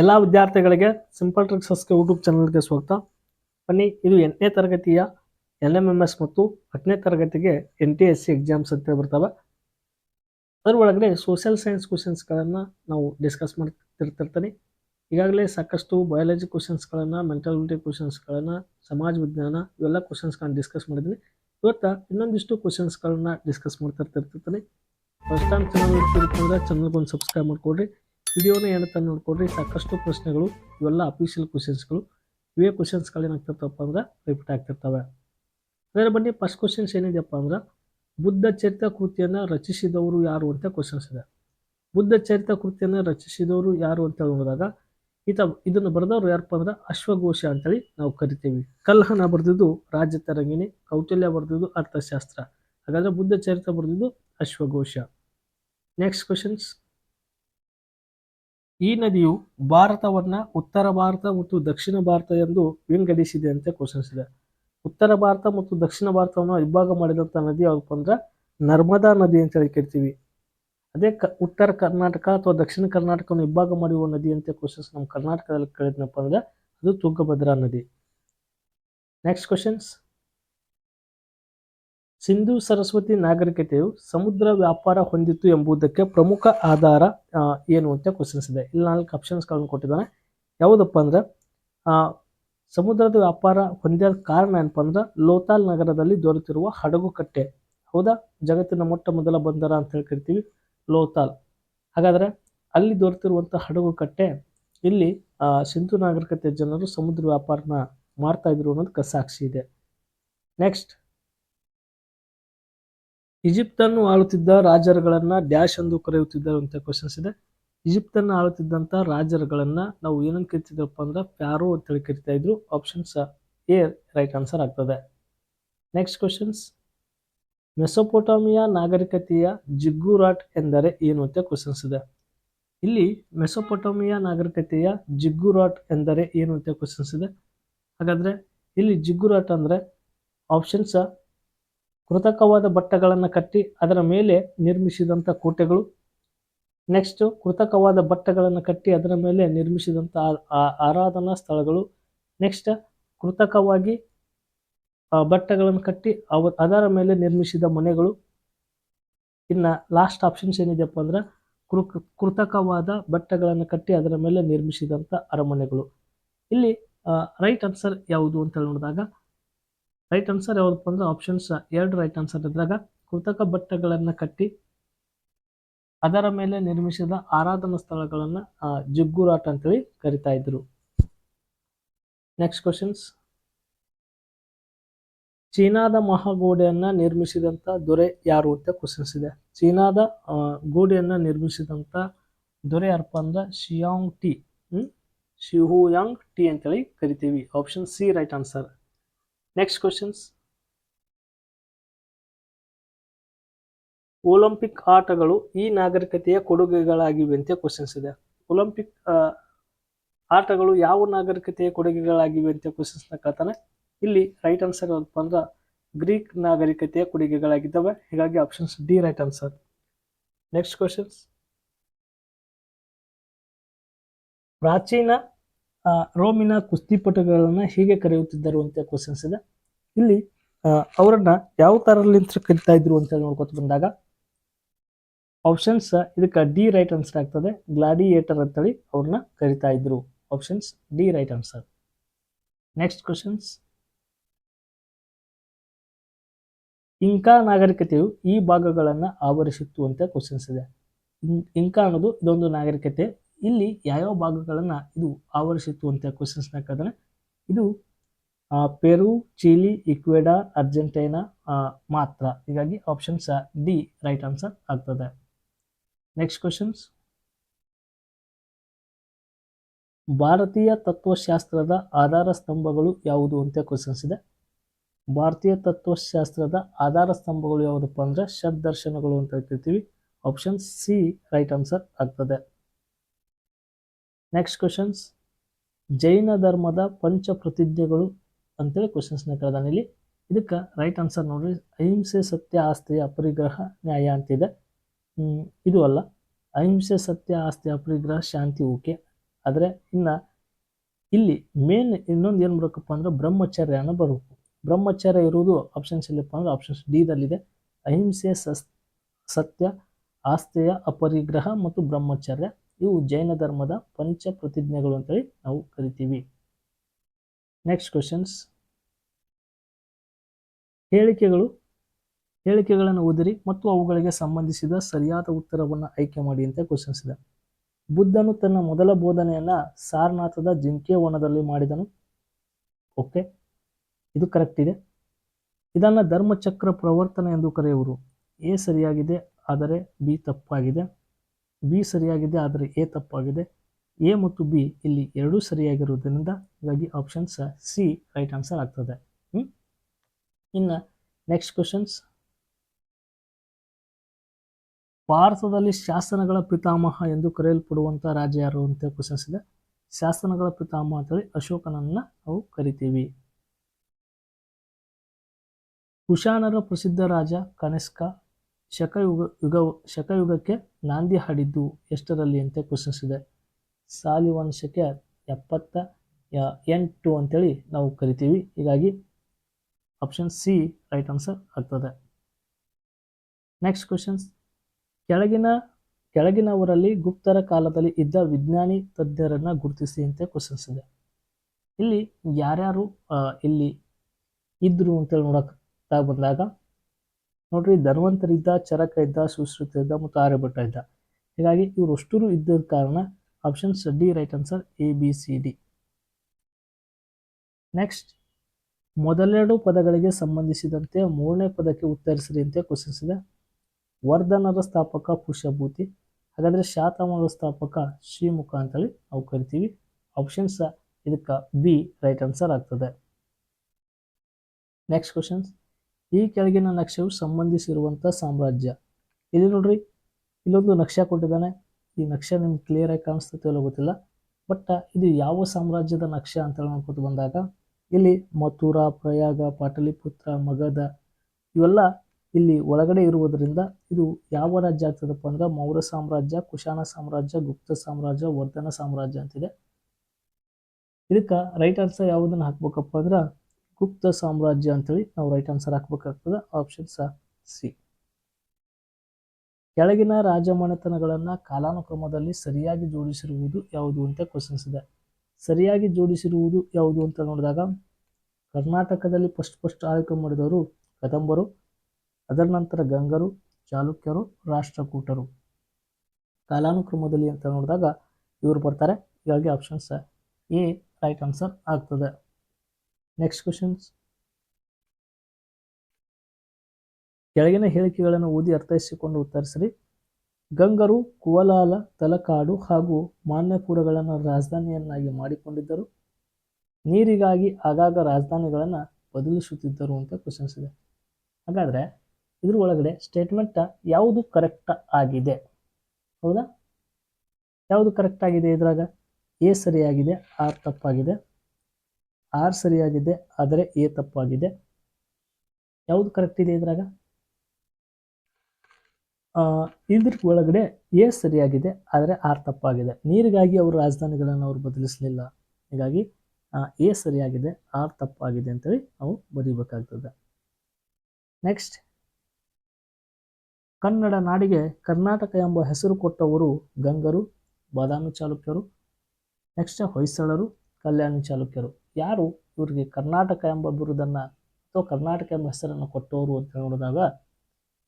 ಎಲ್ಲ ವಿದ್ಯಾರ್ಥಿಗಳಿಗೆ simple ಟ್ರಿಕ್ಸಸ್ಗೆ YouTube ಚಾನಲ್ಗೆ ಸ್ವಾಗತ. ಬನ್ನಿ, ಇದು ಎಂಟನೇ ತರಗತಿಯ ಎಲ್ ಎಂ ಎಂ ಎಸ್ ಮತ್ತು ಹತ್ತನೇ ತರಗತಿಗೆ N T S C exams ಅಂತ ಬರ್ತವೆ. ಅದ್ರ ಒಳಗಡೆ ಸೋಷಿಯಲ್ ಸೈನ್ಸ್ ಕ್ವಶನ್ಸ್ಗಳನ್ನು ನಾವು ಡಿಸ್ಕಸ್ ಮಾಡ್ತಿರ್ತಿರ್ತೀನಿ. ಈಗಾಗಲೇ ಸಾಕಷ್ಟು ಬಯಾಲಜಿ ಕ್ವಶನ್ಸ್ಗಳನ್ನು ಮೆಂಟಾಲಿಟಿ ಕ್ವಶನ್ಸ್ಗಳನ್ನು ಸಮಾಜ ವಿಜ್ಞಾನ ಇವೆಲ್ಲ ಕ್ವಶನ್ಸ್ಗಳನ್ನು ಡಿಸ್ಕಸ್ ಮಾಡಿದ್ದೀನಿ. ಇವತ್ತು ಇನ್ನೊಂದಿಷ್ಟು ಕ್ವಶನ್ಸ್ಗಳನ್ನು ಡಿಸ್ಕಸ್ ಮಾಡ್ತಿರ್ತಿರ್ತೀನಿ. ಫಸ್ಟ್ ಟೈಮ್ ಚಾನಲ್ ಇರ್ತಿರ್ತಂದ್ರೆ ಚಾನಲ್ಗೆ ಒಂದು ಸಬ್ಸ್ಕ್ರೈಬ್ ಮಾಡ್ಕೊಡ್ರಿ. ವಿಡಿಯೋನ ಏನಂತ ನೋಡಿಕೊಂಡ್ರೆ ಸಾಕಷ್ಟು ಪ್ರಶ್ನೆಗಳು, ಇವೆಲ್ಲ ಅಫಿಷಿಯಲ್ ಕ್ವಶನ್ಸ್ಗಳು ಇವೇ ಕ್ವಶನ್ಸ್ಗಳು ಏನಾಗ್ತಿರ್ತಪ್ಪ ಅಂದ್ರೆ ರಿಪೀಟ್ ಆಗ್ತಿರ್ತವೆ. ಅದರ ಬನ್ನಿ ಫಸ್ಟ್ ಕ್ವಶನ್ಸ್ ಏನಿದೆಯಪ್ಪ ಅಂದ್ರೆ, ಬುದ್ಧ ಚರಿತ ಕೃತಿಯನ್ನು ರಚಿಸಿದವರು ಯಾರು ಅಂತ ಕ್ವಶನ್ಸ್ ಇದೆ. ಬುದ್ಧ ಚರಿತ ಕೃತಿಯನ್ನು ರಚಿಸಿದವರು ಯಾರು ಅಂತ ನೋಡಿದಾಗ, ಈತ ಇದನ್ನು ಬರೆದವರು ಯಾರಪ್ಪ ಅಂದ್ರೆ ಅಶ್ವಘೋಷ ಅಂತೇಳಿ ನಾವು ಕರಿತೀವಿ. ಕಲ್ಹನ ಬರೆದಿದ್ದು ರಾಜ್ಯ ತರಂಗಿಣಿ, ಕೌಟಿಲ್ಯ ಬರೆದಿದ್ದು ಅರ್ಥಶಾಸ್ತ್ರ. ಹಾಗಾದ್ರೆ ಬುದ್ಧ ಚರಿತ ಬರೆದಿದ್ದು ಅಶ್ವಘೋಷ. ನೆಕ್ಸ್ಟ್ ಕ್ವಶನ್ಸ್ ಈ ನದಿಯು ಭಾರತವನ್ನ ಉತ್ತರ ಭಾರತ ಮತ್ತು ದಕ್ಷಿಣ ಭಾರತ ಎಂದು ವಿಂಗಡಿಸಿದೆ ಅಂತ ಕ್ವಶನ್ಸ್ ಇದೆ ಉತ್ತರ ಭಾರತ ಮತ್ತು ದಕ್ಷಿಣ ಭಾರತವನ್ನು ವಿಭಾಗ ಮಾಡಿದಂಥ ನದಿ ಯಾವಪ್ಪ ಅಂದ್ರೆ ನರ್ಮದಾ ನದಿ ಅಂತ ಹೇಳಿ ಕರಿತೀವಿ. ಅದೇ ಕ ಉತ್ತರ ಕರ್ನಾಟಕ ಅಥವಾ ದಕ್ಷಿಣ ಕರ್ನಾಟಕವನ್ನು ವಿಭಾಗ ಮಾಡುವ ನದಿ ಅಂತ ಕ್ವಶನ್ಸ್ ನಮ್ಮ ಕರ್ನಾಟಕದಲ್ಲಿ ಕೇಳಿದ್ನಪ್ಪ ಅಂದ್ರೆ ಅದು ತುಂಗಭದ್ರಾ ನದಿ. ನೆಕ್ಸ್ಟ್ ಕ್ವಶನ್ಸ್ ಸಿಂಧು ಸರಸ್ವತಿ ನಾಗರಿಕತೆಯು ಸಮುದ್ರ ವ್ಯಾಪಾರ ಹೊಂದಿತ್ತು ಎಂಬುದಕ್ಕೆ ಪ್ರಮುಖ ಆಧಾರ ಏನು ಅಂತ ಕ್ವಶನ್ಸ್ ಇದೆ. ಇಲ್ಲಿ ನಾಲ್ಕು ಆಪ್ಷನ್ಸ್ಗಳನ್ನು ಕೊಟ್ಟಿದ್ದಾನೆ. ಯಾವುದಪ್ಪ ಅಂದರೆ ಸಮುದ್ರದ ವ್ಯಾಪಾರ ಹೊಂದಿದ ಕಾರಣ ಏನಪ್ಪ ಅಂದ್ರೆ, ಲೋತಾಲ್ ನಗರದಲ್ಲಿ ದೊರೆತಿರುವ ಹಡಗು ಕಟ್ಟೆ ಹೌದಾ? ಜಗತ್ತಿನ ಮೊಟ್ಟ ಮೊದಲ ಬಂದರ ಅಂತ ಹೇಳಿ ಕರಿತೀವಿ ಲೋತಾಲ್. ಹಾಗಾದ್ರೆ, ಅಲ್ಲಿ ದೊರೆತಿರುವಂಥ ಹಡಗು ಕಟ್ಟೆ ಇಲ್ಲಿ ಸಿಂಧು ನಾಗರಿಕತೆ ಜನರು ಸಮುದ್ರ ವ್ಯಾಪಾರನ ಮಾಡ್ತಾ ಇದ್ರು ಅನ್ನೋದು ಸಾಕ್ಷಿ ಇದೆ. ನೆಕ್ಸ್ಟ್ ಈಜಿಪ್ತನ್ನು ಆಳುತ್ತಿದ್ದ ರಾಜರುಗಳನ್ನ ಡ್ಯಾಶ್ ಎಂದು ಕರೆಯುತ್ತಿದ್ದರು ಅಂತ ಕ್ವಶನ್ಸ್ ಇದೆ. ಈಜಿಪ್ತನ್ನು ಆಳುತ್ತಿದ್ದಂಥ ರಾಜರುಗಳನ್ನ ನಾವು ಏನಂತ ಕರಿತಿದ್ದಪ್ಪ ಅಂದ್ರೆ ಪ್ಯಾರೋ ಅಂತೇಳಿ ಕರಿತಾ ಇದ್ರು. ಆಪ್ಷನ್ಸ್ ಎ ರೈಟ್ ಆನ್ಸರ್ ಆಗ್ತದೆ. ನೆಕ್ಸ್ಟ್ ಕ್ವಶನ್ಸ್ ಮೆಸೊಪೊಟಾಮಿಯಾ ನಾಗರಿಕತೆಯ ಜಿಗ್ಗುರಾಟ್ ಎಂದರೆ ಏನು ಅಂತ ಕ್ವಶನ್ಸ್ ಇದೆ. ಇಲ್ಲಿ ಮೆಸೊಪೊಟಾಮಿಯಾ ನಾಗರಿಕತೆಯ ಜಿಗ್ಗುರಾಟ್ ಎಂದರೆ ಏನು ಅಂತ ಕ್ವಶನ್ಸ್ ಇದೆ. ಹಾಗಾದ್ರೆ ಇಲ್ಲಿ ಜಿಗ್ಗುರಾಟ್ ಅಂದ್ರೆ ಆಪ್ಷನ್ಸ್ ಕೃತಕವಾದ ಬಟ್ಟೆಗಳನ್ನು ಕಟ್ಟಿ ಅದರ ಮೇಲೆ ನಿರ್ಮಿಸಿದಂಥ ಕೋಟೆಗಳು. ನೆಕ್ಸ್ಟ್ ಕೃತಕವಾದ ಬಟ್ಟೆಗಳನ್ನು ಕಟ್ಟಿ ಅದರ ಮೇಲೆ ನಿರ್ಮಿಸಿದಂಥ ಆರಾಧನಾ ಸ್ಥಳಗಳು. ನೆಕ್ಸ್ಟ್ ಕೃತಕವಾಗಿ ಬಟ್ಟೆಗಳನ್ನು ಕಟ್ಟಿ ಅವ, ಅದರ ಮೇಲೆ ನಿರ್ಮಿಸಿದ ಮನೆಗಳು. ಇನ್ನು ಲಾಸ್ಟ್ ಆಪ್ಷನ್ಸ್ ಏನಿದೆಯಪ್ಪ ಅಂದ್ರೆ ಕೃತಕವಾದ ಬಟ್ಟೆಗಳನ್ನು ಕಟ್ಟಿ ಅದರ ಮೇಲೆ ನಿರ್ಮಿಸಿದಂಥ ಅರಮನೆಗಳು. ಇಲ್ಲಿ ರೈಟ್ ಆನ್ಸರ್ ಯಾವುದು ಅಂತೇಳಿ ನೋಡಿದಾಗ ರೈಟ್ ಆನ್ಸರ್ ಯಾವುದಪ್ಪ ಅಂದ್ರೆ ಆಪ್ಷನ್ಸ್ ಎರಡು ರೈಟ್ ಆನ್ಸರ್ ಇದ್ರಾಗ ಕೃತಕ ಬಟ್ಟೆಗಳನ್ನು ಕಟ್ಟಿ, ಅದರ ಮೇಲೆ ನಿರ್ಮಿಸಿದ ಆರಾಧನಾ ಸ್ಥಳಗಳನ್ನ ಜುಗ್ಗುರಾಟ್ ಅಂತ ಅಂತೇಳಿ ಕರಿತಾ ಇದ್ರು. ನೆಕ್ಸ್ಟ್ ಕ್ವಶನ್ಸ್ ಚೀನಾದ ಮಹಾಗೋಡೆಯನ್ನ ನಿರ್ಮಿಸಿದಂತ ದೊರೆ ಯಾರು ಅಂತ ಕ್ವಶನ್ಸ್ ಇದೆ. ಚೀನಾದ ಗೋಡೆಯನ್ನ ನಿರ್ಮಿಸಿದಂತ ದೊರೆ ಯಾರಪ್ಪ ಅಂದ್ರೆ ಶಿಯಾಂಗ್ ಟಿ, ಹ್ಮ್, ಶಿಹುಯಾಂಗ್ ಟಿ ಅಂತೇಳಿ ಕರಿತೀವಿ. Option C right answer next questions. Olympic ಆಟಗಳು ಈ ನಾಗರಿಕತೆಯ ಕೊಡುಗೆಗಳಾಗಿವೆ ಅಂತ ಕ್ವಶನ್ಸ್ ಇದೆ ಒಲಿಂಪಿಕ್ ಆಟಗಳು ಯಾವ ನಾಗರಿಕತೆಯ ಕೊಡುಗೆಗಳಾಗಿವೆ ಅಂತ ಕ್ವಶನ್ಸ್ನ ಕೇಳ್ತಾನೆ ಇಲ್ಲಿ ರೈಟ್ ಆನ್ಸರ್ ಏನಪ್ಪ ಅಂದ್ರೆ ಗ್ರೀಕ್ ನಾಗರಿಕತೆಯ ಕೊಡುಗೆಗಳಾಗಿದ್ದಾವೆ. ಹೀಗಾಗಿ options D right answer next questions ಪ್ರಾಚೀನ ರೋಮಿನ ಕುಸ್ತಿಪಟುಗಳನ್ನ ಹೀಗೆ ಕರೆಯುತ್ತಿದ್ದರು ಅಂತ ಕ್ವಶನ್ಸ್ ಇದೆ. ಇಲ್ಲಿ ಅವರನ್ನ ಯಾವ ತರಲಿಂತ ಕರಿತಾ ಇದ್ರು ಅಂತ ಹೇಳಿ ನೋಡ್ಕೊತ ಬಂದಾಗ ಆಪ್ಷನ್ಸ್ ಇದಕ್ಕೆ ಡಿ ರೈಟ್ ಆನ್ಸರ್ ಆಗ್ತದೆ. ಗ್ಲಾಡಿಯೇಟರ್ ಅಂತೇಳಿ ಅವ್ರನ್ನ ಕರಿತಾ ಇದ್ರು. Options D right answer next questions Inca ನಾಗರಿಕತೆಯು ಈ ಭಾಗಗಳನ್ನ ಆವರಿಸಿತ್ತು ಅಂತ ಕ್ವಶನ್ಸ್ ಇದೆ. ಇಂಕಾ ಅನ್ನೋದು ಇದೊಂದು ನಾಗರಿಕತೆ. ಇಲ್ಲಿ ಯಾವ್ಯಾವ ಭಾಗಗಳನ್ನು ಇದು ಆವರಿಸಿತ್ತು ಅಂತ ಕ್ವಶನ್ಸ್ನ ಕೇಳಿದ್ರೆ, ಇದು ಪೆರು, ಚೀಲಿ, ಇಕ್ವೆಡಾ, ಅರ್ಜೆಂಟೈನಾ ಮಾತ್ರ. ಹೀಗಾಗಿ ಆಪ್ಷನ್ಸ್ ಡಿ ರೈಟ್ ಆನ್ಸರ್ ಆಗ್ತದೆ. ನೆಕ್ಸ್ಟ್ ಕ್ವಶನ್ಸ್ ಭಾರತೀಯ ತತ್ವಶಾಸ್ತ್ರದ ಆಧಾರ ಸ್ತಂಭಗಳು ಯಾವುದು ಅಂತ ಕ್ವಶನ್ಸ್ ಇದೆ. ಭಾರತೀಯ ತತ್ವಶಾಸ್ತ್ರದ ಆಧಾರ ಸ್ತಂಭಗಳು ಯಾವುದಪ್ಪ ಅಂದ್ರೆ ಷಡ್ದರ್ಶನಗಳು ಅಂತ ಹೇಳ್ತಿರ್ತೀವಿ. ಆಪ್ಷನ್ ಸಿ ರೈಟ್ ಆನ್ಸರ್ ಆಗ್ತದೆ. ನೆಕ್ಸ್ಟ್ ಕ್ವಶನ್ಸ್ ಜೈನ ಧರ್ಮದ ಪಂಚ ಪ್ರತಿಜ್ಞೆಗಳು ಅಂತೇಳಿ ಕ್ವಶನ್ಸ್ನ ಕೇಳಿದಾನೆ ಇಲ್ಲಿ. ಇದಕ್ಕೆ ರೈಟ್ ಆನ್ಸರ್ ನೋಡ್ರಿ. ಅಹಿಂಸೆ ಸತ್ಯ ಆಸ್ತಿ ಅಪರಿಗ್ರಹ ನ್ಯಾಯ ಅಂತಿದೆ. ಇದು ಅಲ್ಲ. ಅಹಿಂಸೆ ಸತ್ಯ ಆಸ್ತಿ ಅಪರಿಗ್ರಹ ಶಾಂತಿ ಓಕೆ. ಆದರೆ ಇನ್ನು ಇಲ್ಲಿ ಮೇನ್ ಇನ್ನೊಂದು ಏನು ಬರಬೇಕಪ್ಪ ಅಂದ್ರೆ ಬ್ರಹ್ಮಚರ್ಯ ಅನ್ನೋ ಬರಬೇಕು. ಬ್ರಹ್ಮಚರ್ಯ ಇರುವುದು ಆಪ್ಷನ್ಸ್ ಇಲ್ಲಪ್ಪ ಅಂದ್ರೆ ಆಪ್ಷನ್ಸ್ ಡಿದಲ್ಲಿದೆ ಅಹಿಂಸೆ ಸತ್ಯ ಆಸ್ತೆಯ ಅಪರಿಗ್ರಹ ಮತ್ತು ಬ್ರಹ್ಮಚರ್ಯ. ಇವು ಜೈನ ಧರ್ಮದ ಪಂಚ ಪ್ರತಿಜ್ಞೆಗಳು ಅಂತೇಳಿ ನಾವು ಕರಿತೀವಿ. ನೆಕ್ಸ್ಟ್ ಕ್ವಶನ್ಸ್ ಹೇಳಿಕೆಗಳು. ಹೇಳಿಕೆಗಳನ್ನು ಓದಿರಿ ಮತ್ತು ಅವುಗಳಿಗೆ ಸಂಬಂಧಿಸಿದ ಸರಿಯಾದ ಉತ್ತರವನ್ನು ಆಯ್ಕೆ ಮಾಡಿ ಅಂತ ಕ್ವಶನ್ಸ್ ಇದೆ. ಬುದ್ಧನು ತನ್ನ ಮೊದಲ ಬೋಧನೆಯನ್ನ ಸಾರನಾಥದ ಜಿಂಕೆ ವನದಲ್ಲಿ ಮಾಡಿದನು. ಓಕೆ ಇದು ಕರೆಕ್ಟ್ ಇದೆ. ಇದನ್ನ ಧರ್ಮಚಕ್ರ ಪ್ರವರ್ತನೆ ಎಂದು ಕರೆಯುವರು. ಎ ಸರಿಯಾಗಿದೆ, ಆದರೆ ಬಿ ತಪ್ಪಾಗಿದೆ. ಬಿ ಸರಿಯಾಗಿದೆ, ಆದರೆ ಎ ತಪ್ಪಾಗಿದೆ. ಎ ಮತ್ತು ಬಿ ಇಲ್ಲಿ ಎರಡೂ ಸರಿಯಾಗಿರುವುದರಿಂದ ಹೀಗಾಗಿ ಆಪ್ಷನ್ಸ್ ಸಿ ರೈಟ್ ಆನ್ಸರ್ ಆಗ್ತದೆ? ಇನ್ನು ನೆಕ್ಸ್ಟ್ ಕ್ವಶನ್ಸ್ ಭಾರತದಲ್ಲಿ ಶಾಸನಗಳ ಪಿತಾಮಹ ಎಂದು ಕರೆಯಲ್ಪಡುವಂಥ ರಾಜ ಯಾರು ಅಂತ ಕ್ವಶನ್ಸ್ ಇದೆ. ಶಾಸನಗಳ ಪಿತಾಮಹ ಅಂತೇಳಿ ಅಶೋಕನನ್ನ ನಾವು ಕರಿತೀವಿ. ಕುಶಾನರ ಪ್ರಸಿದ್ಧ ರಾಜ ಕನಿಷ್ಕ ಶಕಯುಗ, ಯುಗ, ಶಕಯುಗಕ್ಕೆ ನಾಂದಿ ಹಾಡಿದ್ದು ಎಷ್ಟರಲ್ಲಿ ಅಂತ ಕ್ವಶನ್ಸ್ ಇದೆ. ಸಾಲಿವಂಶಕ್ಕೆ ಎಪ್ಪತ್ತ ಎಂಟು ಅಂತೇಳಿ ನಾವು ಕರಿತೀವಿ. ಹೀಗಾಗಿ ಆಪ್ಷನ್ ಸಿ ರೈಟ್ ಆನ್ಸರ್ ಆಗ್ತದೆ. ನೆಕ್ಸ್ಟ್ ಕ್ವಶನ್ಸ್ ಕೆಳಗಿನ, ಕೆಳಗಿನವರಲ್ಲಿ ಗುಪ್ತರ ಕಾಲದಲ್ಲಿ ಇದ್ದ ವಿಜ್ಞಾನಿ ತಜ್ಞರನ್ನ ಗುರುತಿಸಿ ಅಂತ ಕ್ವಶನ್ಸ್ ಇದೆ. ಇಲ್ಲಿ ಯಾರ್ಯಾರು ಇಲ್ಲಿ ಇದ್ರು ಅಂತೇಳಿ ನೋಡಕ್ ಬಂದಾಗ ನೋಡ್ರಿ, ಧನ್ವಂತರಿದ್ದ, ಚರಕ ಇದ್ದ, ಸುಶ್ರುತ ಇದ್ದ ಮತ್ತು ಆರ್ಯಭಟ್ಟ ಇದ್ದ. ಹೀಗಾಗಿ ಇವರು ಅಷ್ಟೂ ಇದ್ದ ಕಾರಣ options D right answer A B C D next ಮೊದಲೆರಡು ಪದಗಳಿಗೆ ಸಂಬಂಧಿಸಿದಂತೆ ಮೂರನೇ ಪದಕ್ಕೆ ಉತ್ತರಿಸಿರಿ ಅಂತ ಕ್ವಶನ್ಸ್ ಇದೆ. ವರ್ಧನರ ಸ್ಥಾಪಕ, ಪುಷ್ಯಭೂತಿ. ಹಾಗಾದ್ರೆ ಶಾತಮರ ಸ್ಥಾಪಕ ಶ್ರೀಮುಖ ಅಂತೇಳಿ ನಾವು ಕರಿತೀವಿ. ಆಪ್ಷನ್ಸ್ ಇದಕ್ಕೆ ಬಿ ರೈಟ್ ಆನ್ಸರ್ ಆಗ್ತದೆ. ನೆಕ್ಸ್ಟ್ ಕ್ವಶನ್ಸ್ ಈ ಕೆಳಗಿನ ನಕ್ಷೆಯು ಸಂಬಂಧಿಸಿರುವಂಥ ಸಾಮ್ರಾಜ್ಯ. ಇಲ್ಲಿ ನೋಡ್ರಿ, ಇಲ್ಲೊಂದು ನಕ್ಷೆ ಕೊಟ್ಟಿದ್ದಾನೆ. ಈ ನಕ್ಷೆ ನಿಮ್ಗೆ ಕ್ಲಿಯರ್ ಆಗಿ ಕಾಣಿಸ್ತೈತೆ ಗೊತ್ತಿಲ್ಲ. ಬಟ್ ಇದು ಯಾವ ಸಾಮ್ರಾಜ್ಯದ ನಕ್ಷೆ ಅಂತ ನೋಡ್ಕೊತ ಬಂದಾಗ, ಇಲ್ಲಿ ಮಥುರಾ, ಪ್ರಯಾಗ, ಪಾಟಲಿಪುತ್ರ, ಮಗಧ, ಇವೆಲ್ಲ ಇಲ್ಲಿ ಒಳಗಡೆ ಇರುವುದರಿಂದ ಇದು ಯಾವ ರಾಜ್ಯ ಆಗ್ತದಪ್ಪ ಅಂದ್ರೆ ಮೌರ್ಯ ಸಾಮ್ರಾಜ್ಯ ಕುಶಾಣ ಸಾಮ್ರಾಜ್ಯ, ಗುಪ್ತ ಸಾಮ್ರಾಜ್ಯ, ವರ್ಧನ ಸಾಮ್ರಾಜ್ಯ ಅಂತಿದೆ. ಇದಕ್ಕೆ ರೈಟ್ ಆನ್ಸರ್ ಯಾವುದನ್ನ ಹಾಕ್ಬೇಕಪ್ಪ ಅಂದ್ರೆ ಗುಪ್ತ ಸಾಮ್ರಾಜ್ಯ ಅಂತೇಳಿ ನಾವು ರೈಟ್ ಆನ್ಸರ್ ಹಾಕ್ಬೇಕಾಗ್ತದೆ. ಆಪ್ಷನ್ ಸಿ ಕೆಳಗಿನ ರಾಜಮನೆತನಗಳನ್ನ ಕಾಲಾನುಕ್ರಮದಲ್ಲಿ ಸರಿಯಾಗಿ ಜೋಡಿಸಿರುವುದು ಯಾವುದು ಅಂತ ಕ್ವಶನ್ಸ್ ಇದೆ. ಸರಿಯಾಗಿ ಜೋಡಿಸಿರುವುದು ಯಾವುದು ಅಂತ ನೋಡಿದಾಗ ಕರ್ನಾಟಕದಲ್ಲಿ ಫಸ್ಟ್ ಫಸ್ಟ್ ಆಳ್ವಿಕೆ ಮಾಡಿದವರು ಕದಂಬರು, ಅದರ ನಂತರ ಗಂಗರು, ಚಾಲುಕ್ಯರು, ರಾಷ್ಟ್ರಕೂಟರು. ಕಾಲಾನುಕ್ರಮದಲ್ಲಿ ಅಂತ ನೋಡಿದಾಗ ಇವರು ಬರ್ತಾರೆ. ಹೀಗಾಗಿ ಆಪ್ಷನ್ಸ್ ಎ ರೈಟ್ ಆನ್ಸರ್ ಆಗ್ತದೆ. ನೆಕ್ಸ್ಟ್ ಕ್ವಶನ್ಸ್ ಕೆಳಗಿನ ಹೇಳಿಕೆಗಳನ್ನು ಓದಿ ಅರ್ಥೈಸಿಕೊಂಡು ಉತ್ತರಿಸ್ರಿ. ಗಂಗರು, ಕುವಲಾಲ, ತಲಕಾಡು ಹಾಗೂ ಮಾನ್ಯಪುರಗಳನ್ನು ರಾಜಧಾನಿಯನ್ನಾಗಿ ಮಾಡಿಕೊಂಡಿದ್ದರು. ನೀರಿಗಾಗಿ ಆಗಾಗ ರಾಜಧಾನಿಗಳನ್ನು ಬದಲಿಸುತ್ತಿದ್ದರು ಅಂತ ಕ್ವಶನ್ಸ್ ಇದೆ. ಹಾಗಾದರೆ ಇದ್ರ ಒಳಗಡೆ ಸ್ಟೇಟ್ಮೆಂಟ್ ಯಾವುದು ಕರೆಕ್ಟ್ ಆಗಿದೆ? ಹೌದಾ? ಯಾವುದು ಕರೆಕ್ಟ್ ಆಗಿದೆ ಇದ್ರಾಗ? ಎ ಸರಿಯಾಗಿದೆ, ಆರ್ ತಪ್ಪಾಗಿದೆ? ಆರ್ ಸರಿಯಾಗಿದೆ, ಆದರೆ ಎ ತಪ್ಪಾಗಿದೆ. ಯಾವುದು ಕರೆಕ್ಟ್ ಇದೆ ಇದ್ರಾಗ? ಇದ್ರ ಒಳಗಡೆ ಎ ಸರಿಯಾಗಿದೆ, ಆದರೆ ಆರ್ ತಪ್ಪಾಗಿದೆ. ನೀರಿಗಾಗಿ ಅವರು ರಾಜಧಾನಿಗಳನ್ನು ಅವರು ಬದಲಿಸಲಿಲ್ಲ. ಹೀಗಾಗಿ ಎ ಸರಿಯಾಗಿದೆ, ಆರ್ ತಪ್ಪಾಗಿದೆ ಅಂತೇಳಿ ನಾವು ಬರೀಬೇಕಾಗ್ತದೆ. ನೆಕ್ಸ್ಟ್ ಕನ್ನಡ ನಾಡಿಗೆ ಕರ್ನಾಟಕ ಎಂಬ ಹೆಸರು ಕೊಟ್ಟವರು ಗಂಗರು, ಬಾದಾಮಿ ಚಾಲುಕ್ಯರು ನೆಕ್ಸ್ಟ್ ಹೊಯ್ಸಳರು, ಕಲ್ಯಾಣಿ ಚಾಲುಕ್ಯರು. ಯಾರು ಇವರಿಗೆ ಕರ್ನಾಟಕ ಎಂಬ ಬಿರುದನ್ನು ಅಥವಾ ಕರ್ನಾಟಕ ಎಂಬ ಹೆಸರನ್ನು ಕೊಟ್ಟವರು ಅಂತ ನೋಡಿದಾಗ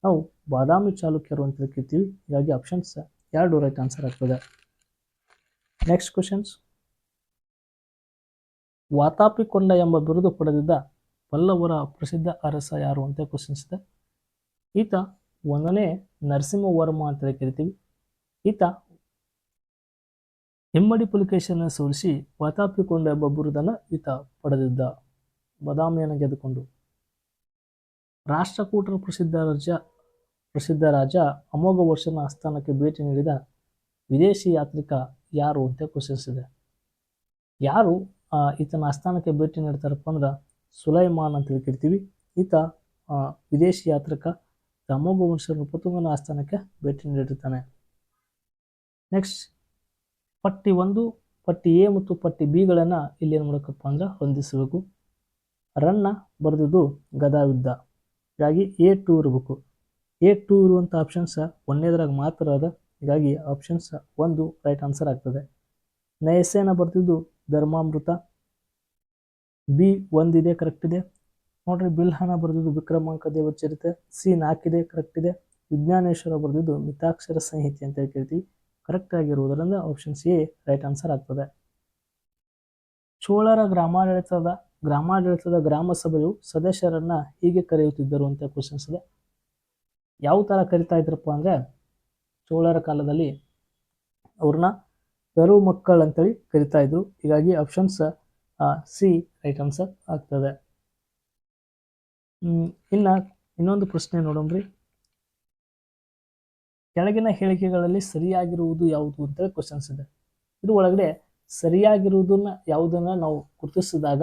ನಾವು ಬಾದಾಮಿ ಚಾಲುಕ್ಯರು ಅಂತ ಕರಿತೀವಿ ಹೀಗಾಗಿ ಆಪ್ಷನ್ಸ್ ಎರಡು ರೈಟ್ ಆನ್ಸರ್ ಆಗ್ತದೆ. ನೆಕ್ಸ್ಟ್ ಕ್ವಶನ್ಸ್ ವಾತಾಪಿಕೊಂಡ ಎಂಬ ಬಿರುದು ಪಡೆದಿದ್ದ ಪಲ್ಲವರ ಪ್ರಸಿದ್ಧ ಅರಸ ಯಾರು ಅಂತ ಕ್ವಶನ್ಸ್ ಇದೆ. ಈತ ಒಂದನೇ ನರಸಿಂಹವರ್ಮ ಅಂತ ಕರಿತೀವಿ ಈತ ಇಮ್ಮಡಿ ಪುಲಿಕೇಶನ ಸೋಲಿಸಿ ವಾತಾಪಿಕೊಂಡ ಎಂಬ ಬುರುದನ್ನು ಈತ ಪಡೆದಿದ್ದ. ಬದಾಮಿಯನ್ನು ಗೆದ್ದುಕೊಂಡು. ರಾಷ್ಟ್ರಕೂಟರ ಪ್ರಸಿದ್ಧ ರಾಜ ಪ್ರಸಿದ್ಧ ರಾಜ ಅಮೋಘ ವರ್ಷನ ಆಸ್ಥಾನಕ್ಕೆ ಭೇಟಿ ನೀಡಿದ ವಿದೇಶಿ ಯಾತ್ರಿಕ ಯಾರು ಅಂತ ಪ್ರಶ್ನಿಸಿದೆ ಯಾರು ಈತನ ಆಸ್ಥಾನಕ್ಕೆ ಭೇಟಿ ನೀಡ್ತಾರಪ್ಪ ಅಂದ್ರೆ ಸುಲೈಮಾನ್ ಅಂತ ತಿಳ್ಕಿರ್ತೀವಿ. ಈತ ವಿದೇಶಿ ಯಾತ್ರಿಕ ಅಮೋಘ ವರ್ಷನ ಪುತುಂಗನ ಆಸ್ಥಾನಕ್ಕೆ ಭೇಟಿ ನೀಡಿರ್ತಾನೆ. ನೆಕ್ಸ್ಟ್ ಪಟ್ಟಿ ಒಂದು, ಪಟ್ಟಿ ಎ ಮತ್ತು ಪಟ್ಟಿ ಬಿಗಳನ್ನು ಇಲ್ಲಿ ಏನು ಮಾಡಬೇಕಪ್ಪ ಅಂದ್ರೆ ಹೊಂದಿಸಬೇಕು. ರನ್ನ ಬರೆದಿದ್ದು ಗದಾಯುದ್ಧ. ಹೀಗಾಗಿ ಎ ಟು ಇರಬೇಕು. ಎ ಟು ಇರುವಂಥ ಆಪ್ಷನ್ಸ್ ಒಂದನೇದ್ರಾಗ ಮಾತ್ರ ಅದ. ಹೀಗಾಗಿ ಆಪ್ಷನ್ಸ್ ಒಂದು ರೈಟ್ ಆನ್ಸರ್ ಆಗ್ತದೆ. ನಯಸೇನ ಬರ್ತಿದ್ದು ಧರ್ಮಾಮೃತ. ಬಿ ಒಂದಿದೆ ಕರೆಕ್ಟ್ ಇದೆ. ನೋಡ್ರಿ, ಬಿಲ್ಹನ ಬರೆದಿದ್ದು ವಿಕ್ರಮಾಂಕ ದೇವಚರಿತೆ. ಸಿ ನಾಲ್ಕಿದೆ ಕರೆಕ್ಟ್ ಇದೆ. ವಿಜ್ಞಾನೇಶ್ವರ ಬರೆದಿದ್ದು ಮಿತಾಕ್ಷರ ಸಂಹಿತೆ ಅಂತ ಹೇಳಿ ಕರೆಕ್ಟ್ ಆಗಿರುವುದರಿಂದ ಆಪ್ಷನ್ ಸಿ ರೈಟ್ ಆನ್ಸರ್ ಆಗ್ತದೆ. ಚೋಳರ ಗ್ರಾಮಾಡಳಿತದ ಗ್ರಾಮಾಡಳಿತದ ಗ್ರಾಮ ಸಭೆಯು ಸದಸ್ಯರನ್ನ ಹೀಗೆ ಕರೆಯುತ್ತಿದ್ದರು ಅಂತ ಕ್ವಶನ್ಸ್ ಇದೆ. ಯಾವ ಥರ ಕರಿತಾ ಇದ್ರಪ್ಪ ಅಂದರೆ, ಚೋಳರ ಕಾಲದಲ್ಲಿ ಅವ್ರನ್ನ ಪೆರು ಮಕ್ಕಳು ಅಂತೇಳಿ ಕರಿತಾ ಇದ್ರು. ಹೀಗಾಗಿ ಆಪ್ಷನ್ಸ್ ಸಿ ರೈಟ್ ಆನ್ಸರ್ ಆಗ್ತದೆ. ಇನ್ನ ಇನ್ನೊಂದು ಪ್ರಶ್ನೆ ನೋಡೋಣ್ರಿ. ಕೆಳಗಿನ ಹೇಳಿಕೆಗಳಲ್ಲಿ ಸರಿಯಾಗಿರುವುದು ಯಾವುದು ಅಂತೇಳಿ ಕ್ವಶನ್ಸ್ ಇದೆ. ಇದ್ರ ಒಳಗಡೆ ಸರಿಯಾಗಿರುವುದನ್ನ ಯಾವುದನ್ನ ನಾವು ಗುರುತಿಸಿದಾಗ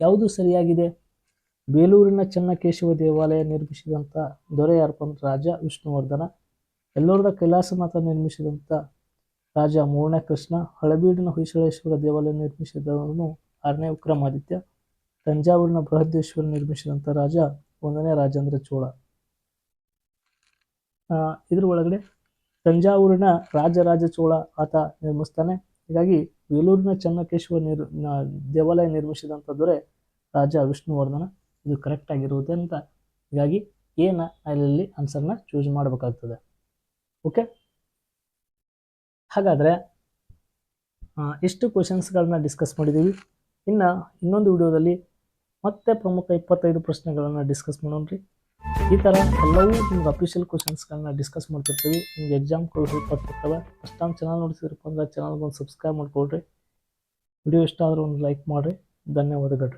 ಯಾವುದು ಸರಿಯಾಗಿದೆ? ಬೇಲೂರಿನ ಚನ್ನಕೇಶವ ದೇವಾಲಯ ನಿರ್ಮಿಸಿದಂಥ ದೊರೆ ಯಾರಪ್ಪ ರಾಜ ವಿಷ್ಣುವರ್ಧನ, ಎಲ್ಲೋರದ ಕೈಲಾಸನಾಥ ನಿರ್ಮಿಸಿದಂಥ ರಾಜ ಮೂರನೇ ಕೃಷ್ಣ ಹಳಬೀಡಿನ ಹೊಯ್ಸಳೇಶ್ವರ ದೇವಾಲಯ ನಿರ್ಮಿಸಿದವನು ಆರನೇ ವಿಕ್ರಮಾದಿತ್ಯ, ತಂಜಾವೂರಿನ ಬೃಹದೇಶ್ವರ ನಿರ್ಮಿಸಿದಂಥ ರಾಜ ಒಂದನೇ ರಾಜೇಂದ್ರ ಚೋಳ. ಇದ್ರ ಒಳಗಡೆ ತಂಜಾವೂರಿನ ರಾಜರಾಜ ಚೋಳ ಆತ ನಿರ್ಮಿಸ್ತಾನೆ. ಹೀಗಾಗಿ ವೇಲೂರಿನ ಚನ್ನಕೇಶ್ವರ ನಿರ್ ದೇವಾಲಯ ನಿರ್ಮಿಸಿದಂಥ ದೊರೆ ರಾಜ ವಿಷ್ಣುವರ್ಧನ. ಇದು ಕರೆಕ್ಟ್ ಆಗಿರುತ್ತೆ ಅಂತ. ಹೀಗಾಗಿ ಏನ ಅಲ್ಲಿ ಆನ್ಸರ್ನ ಚೂಸ್ ಮಾಡಬೇಕಾಗ್ತದೆ. ಓಕೆ ಹಾಗಾದರೆ ಇಷ್ಟು ಕ್ವಶನ್ಸ್ಗಳನ್ನ ಡಿಸ್ಕಸ್ ಮಾಡಿದ್ದೀವಿ ಇನ್ನು ಇನ್ನೊಂದು ವಿಡಿಯೋದಲ್ಲಿ ಮತ್ತೆ ಪ್ರಮುಖ ಇಪ್ಪತ್ತೈದು ಪ್ರಶ್ನೆಗಳನ್ನು ಡಿಸ್ಕಸ್ ಮಾಡೋಣ್ರಿ. ಈ ಥರ ಎಲ್ಲವೂ ನಿಮ್ಗೆ ಅಫಿಷಿಯಲ್ ಕ್ವಶನ್ಸ್ಗಳನ್ನ ಡಿಸ್ಕಸ್ ಮಾಡ್ತಿರ್ತೀವಿ. ನಿಮ್ಗೆ ಎಕ್ಸಾಮ್ಗಳು ಹೆಲ್ಪ್ ಆಗ್ತಿರ್ತವೆ ಫಸ್ಟ್ ಟೈಮ್ ಚಾನಲ್ ನೋಡ್ತಿದ್ರಪ್ಪ ಅಂದ್ರೆ ಚಾನಲ್ಗೆ ಒಂದು ಸಬ್ಸ್ಕ್ರೈಬ್ ಮಾಡ್ಕೊಳ್ರಿ. ವಿಡಿಯೋ ಇಷ್ಟ ಆದ್ರೆ ಒಂದು ಲೈಕ್ ಮಾಡಿರಿ. ಧನ್ಯವಾದಗಳು